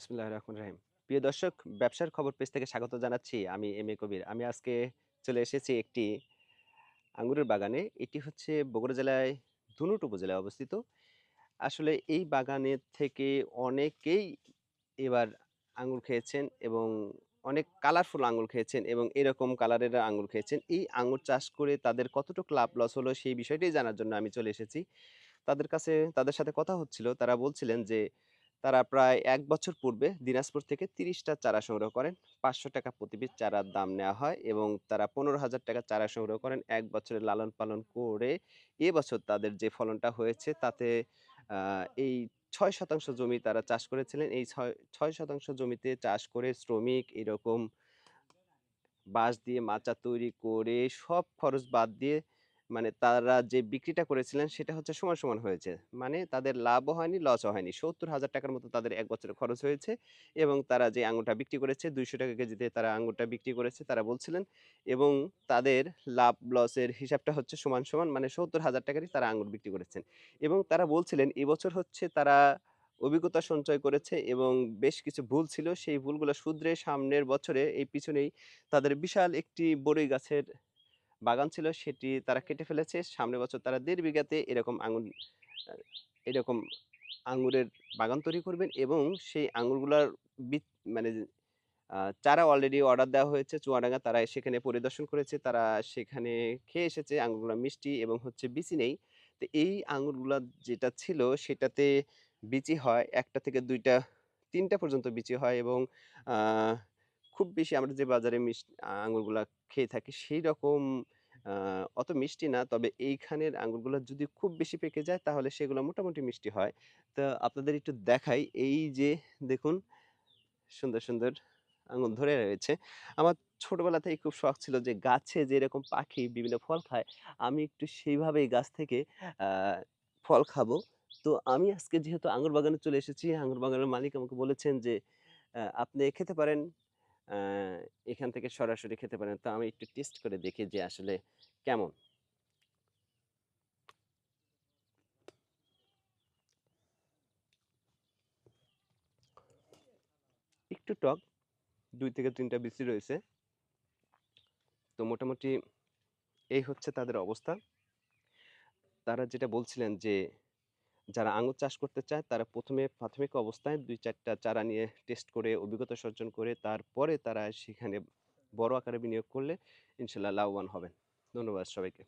বিসমুল্লাহ রহমান রাহিম। প্রিয় দর্শক, ব্যবসার খবর পেজ থেকে স্বাগত জানাচ্ছি আমি এম এ কবির। আমি আজকে চলে এসেছি একটি আঙ্গুরের বাগানে। এটি হচ্ছে বগুড়া জেলায় ধুনুট উপজেলায় অবস্থিত। আসলে এই বাগানের থেকে অনেকেই এবার আঙ্গুর খেয়েছেন এবং অনেক কালারফুল আঙ্গুর খেয়েছেন এবং এরকম কালারের আঙ্গুর খেয়েছেন। এই আঙ্গুর চাষ করে তাদের কতটুকু লাভ লস হলো সেই বিষয়টাই জানার জন্য আমি চলে এসেছি। তাদের কাছে, তাদের সাথে কথা হচ্ছিল। তারা বলছিলেন যে তারা প্রায় এক বছর পূর্বে দিনাজপুর থেকে তিরিশটা চারা সংগ্রহ করেন। পাঁচশো টাকা প্রতি চারার দাম নেওয়া হয় এবং তারা পনেরো হাজার টাকা চারা সংগ্রহ করেন এক বছরে লালন পালন করে এবছর তাদের যে ফলনটা হয়েছে তাতে এই ছয় শতাংশ জমি তারা চাষ করেছিলেন। এই ছয় ছয় শতাংশ জমিতে চাষ করে শ্রমিক এরকম বাঁশ দিয়ে মাচা তৈরি করে সব খরচ বাদ দিয়ে মানে তারা যে বিক্রিটা করেছিলেন সেটা হচ্ছে সমান সমান হয়েছে। মানে তাদের লাভও হয়নি লসও হয়নি। সত্তর হাজার টাকার মতো তাদের এক বছরে খরচ হয়েছে এবং তারা যে আঙুরটা বিক্রি করেছে, দুইশো টাকা কেজিতে তারা আঙুরটা বিক্রি করেছে তারা বলছিলেন এবং তাদের লাভ লসের হিসাবটা হচ্ছে সমান সমান মানে সত্তর হাজার টাকারই তারা আঙুর বিক্রি করেছেন। এবং তারা বলছিলেন এবছর হচ্ছে তারা অভিজ্ঞতা সঞ্চয় করেছে এবং বেশ কিছু ভুল ছিল। সেই ভুলগুলো শুধরে সামনের বছরে এই পিছনেই তাদের বিশাল একটি বড়ই গাছের বাগান ছিল, সেটি তারা কেটে ফেলেছে। সামনের বছর তারা দেড় বিঘাতে এরকম আঙুর এরকম আঙুরের বাগান তৈরি করবেন এবং সেই আঙুরগুলার মানে চারা অলরেডি অর্ডার দেওয়া হয়েছে চুয়াডাঙ্গা। তারা সেখানে পরিদর্শন করেছে, তারা সেখানে খেয়ে এসেছে। আঙুরগুলো মিষ্টি এবং হচ্ছে বিচি নেই। তো এই আঙুরগুলো যেটা ছিল, সেটাতে বিচি হয়। একটা থেকে দুইটা, তিনটা পর্যন্ত বিচি হয় এবং খুব বেশি আমরা যে বাজারে মিষ্টি আঙুরগুলা খেয়ে থাকি সেই রকম অত মিষ্টি না। তবে এইখানের আঙুরগুলো যদি খুব বেশি পেকে যায়, তাহলে সেগুলো মোটামুটি মিষ্টি হয়। তো আপনাদের একটু দেখাই এই যে দেখুন, সুন্দর সুন্দর আঙুর ধরে রয়েছে। আমার ছোটবেলা থেকে খুব শখ ছিল যে গাছে যে এরকম পাখি বিভিন্ন ফল খায়, আমি একটু সেইভাবেই গাছ থেকে ফল খাব। তো আমি আজকে যেহেতু আঙুর বাগানে চলে এসেছি, আঙুর বাগানের মালিক আমাকে বলেছেন যে আপনি খেতে পারেন এখান থেকে সরাসরি খেতে পারেন। তো আমি একটু টেস্ট করে দেখি যে আসলে কেমন। একটু টক, দুই থেকে তিনটা বিচি রয়েছে। তো মোটামুটি এই হচ্ছে তাদের অবস্থা। তারা যেটা বলছিলেন যে যারা আঙুর চাষ করতে চায়, তারা প্রথমে প্রাথমিক অবস্থায় দুই, চারটা চারা নিয়ে টেস্ট করে, অভিজ্ঞতা সর্জন করে, তারপরে তারা সেখানে বড় আকারে বিনিয়োগ করলে ইনশাল্লাহ লাভবান হবেন। ধন্যবাদ সবাইকে।